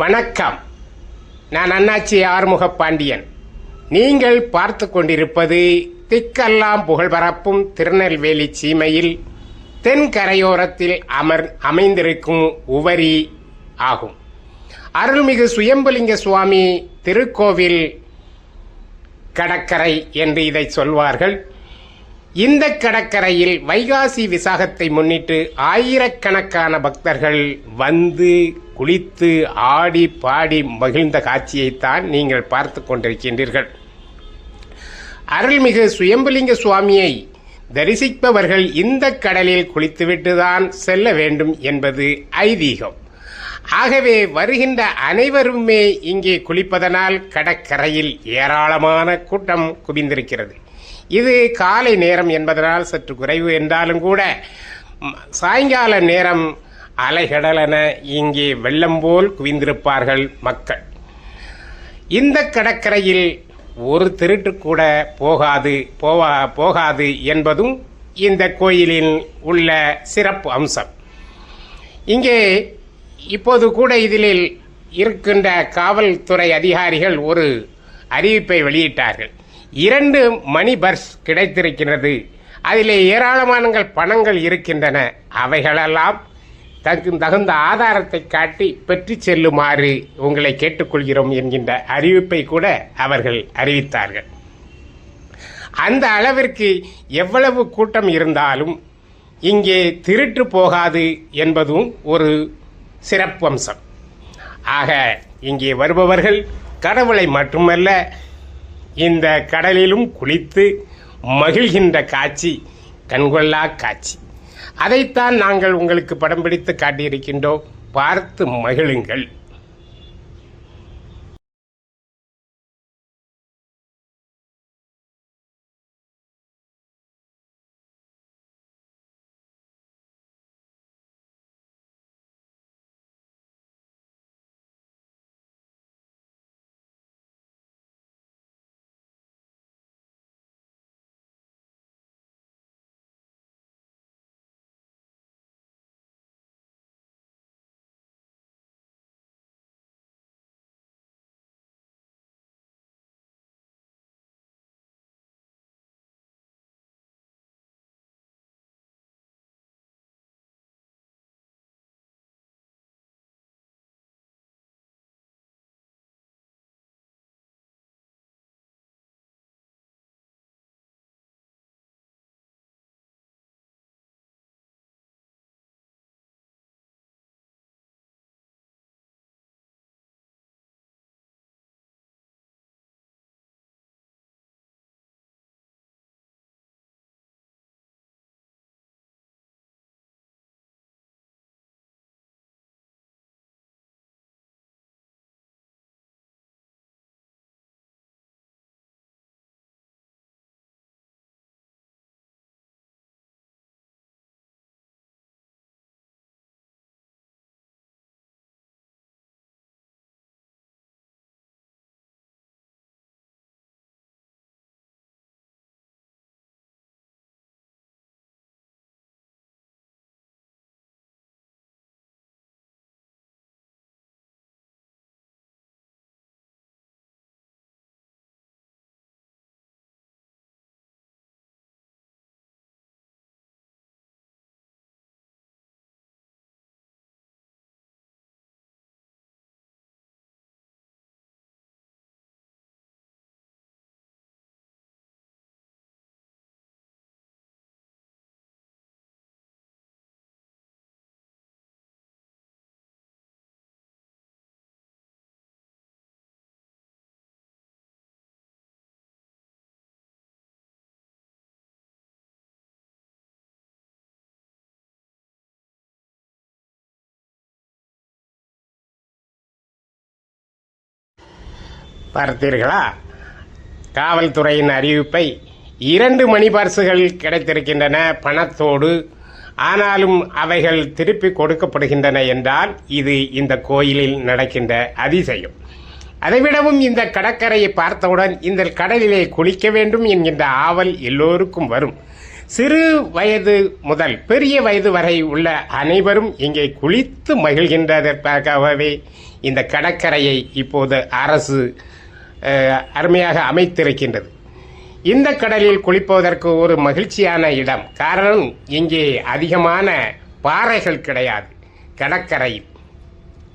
வணக்கம். நான் அண்ணாச்சி ஆறுமுக பாண்டியன் நீங்கள் பார்த்து கொண்டிருப்பது திக்கெல்லாம் புகழ் பரப்பும் திருநெல்வேலி சீமையில் தென்கரையோரத்தில் அமர் அமைந்திருக்கும் உவரி ஆகும். அருள்மிகு சுயம்புலிங்க சுவாமி திருக்கோவில் கடற்கரை என்று இதை சொல்வார்கள். இந்த கடற்கரையில் வைகாசி விசாகத்தை முன்னிட்டு ஆயிரக்கணக்கான பக்தர்கள் வந்து குளித்து ஆடி பாடி மகிழ்ந்த காட்சியைத்தான் நீங்கள் பார்த்து கொண்டிருக்கின்றீர்கள். அருள்மிகு சுயம்புலிங்க சுவாமியை தரிசிப்பவர்கள் இந்த கடலில் குளித்துவிட்டுதான் செல்ல வேண்டும் என்பது ஐதீகம். ஆகவே வருகின்ற அனைவருமே இங்கே குளிப்பதனால் கடற்கரையில் ஏராளமான கூட்டம் குவிந்திருக்கிறது. இது காலை நேரம் என்பதனால் சற்று குறைவு என்றாலும் கூட சாயங்கால நேரம் அலைகடலென இங்கே வெள்ளம் போல் குவிந்திருப்பார்கள் மக்கள். இந்த கடற்கரையில் ஒரு திருட்டு கூட போகாது போவா போகாது என்பதும் இந்த கோயிலில் உள்ள சிறப்பு அம்சம். இங்கே இப்போது கூட இதில் இருக்கின்ற காவல்துறை அதிகாரிகள் ஒரு அறிவிப்பை வெளியிட்டார்கள். இரண்டு மணி பர்ஸ் கிடைத்திருக்கிறது. அதிலே ஏராளமான பணங்கள் இருக்கின்றன. அவைகளெல்லாம் தகு தகுந்த ஆதாரத்தை காட்டி பெற்று செல்லுமாறு உங்களை கேட்டுக்கொள்கிறோம் என்கின்ற அறிவிப்பை கூட அவர்கள் அறிவித்தார்கள். அந்த அளவிற்கு எவ்வளவு கூட்டம் இருந்தாலும் இங்கே திருட்டு போகாது என்பதும் ஒரு சிறப்பம்சம். ஆக இங்கே வருபவர்கள் கடவுளை மட்டுமல்ல இந்த கடலிலும் குளித்து மகிழ்கின்ற காட்சி கண்கொள்ளா காட்சி. அதைத்தான் நாங்கள் உங்களுக்கு படம் பிடித்து காட்டியிருக்கின்றோம். பார்த்து மகிழுங்கள். பார்த்தீர்களா? காவல்துறையின் அறிவிப்பை இரண்டு மணி பர்சுகள் கிடைத்திருக்கின்றன பணத்தோடு. ஆனாலும் அவைகள் திருப்பி கொடுக்கப்படுகின்றன என்றால் இது இந்த கோயிலில் நடக்கின்ற அதிசயம். அதைவிடவும் இந்த கடற்கரையை பார்த்தவுடன் இந்த கடலிலே குளிக்க வேண்டும் என்கின்ற ஆவல் எல்லோருக்கும் வரும். சிறு வயது முதல் பெரிய வயது வரை உள்ள அனைவரும் இங்கே குளித்து மகிழ்கின்றதற்காகவே இந்த கடற்கரையை இப்போது அரசு அருமையாக அமைத்திருக்கின்றது. இந்த கடலில் குளிப்பதற்கு ஒரு மகிழ்ச்சியான இடம். காரணம் இங்கே அதிகமான பாறைகள் கிடையாது. கடற்கரையில்.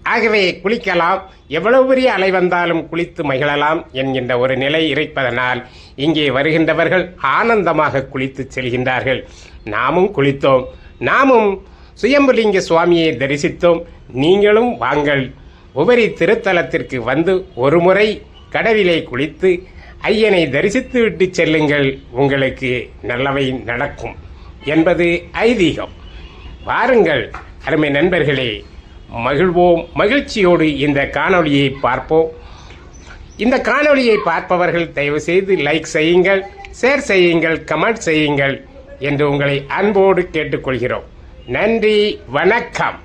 ஆகவே குளிக்கலாம். எவ்வளவு பெரிய அலை வந்தாலும் குளித்து மகிழலாம் என்கின்ற ஒரு நிலை இருப்பதனால் இங்கே வருகின்றவர்கள் ஆனந்தமாக குளித்து செல்கின்றார்கள். நாமும் குளித்தோம். நாமும் சுயம்புலிங்க சுவாமியை தரிசித்தோம். நீங்களும் வாங்கள். உபரி திருத்தலத்திற்கு வந்து ஒருமுறை கடலிலே குளித்து ஐயனை தரிசித்து விட்டு செல்லுங்கள். உங்களுக்கு நல்லவை நடக்கும் என்பது ஐதீகம். வாருங்கள் அருமை நண்பர்களே மகிழ்வோம். மகிழ்ச்சியோடு இந்த காணொளியை பார்ப்போம். இந்த காணொளியை பார்ப்பவர்கள் தயவு செய்து லைக் செய்யுங்கள் ஷேர் செய்யுங்கள் கமெண்ட் செய்யுங்கள் என்று உங்களை அன்போடு கேட்டுக்கொள்கிறோம். நன்றி வணக்கம்.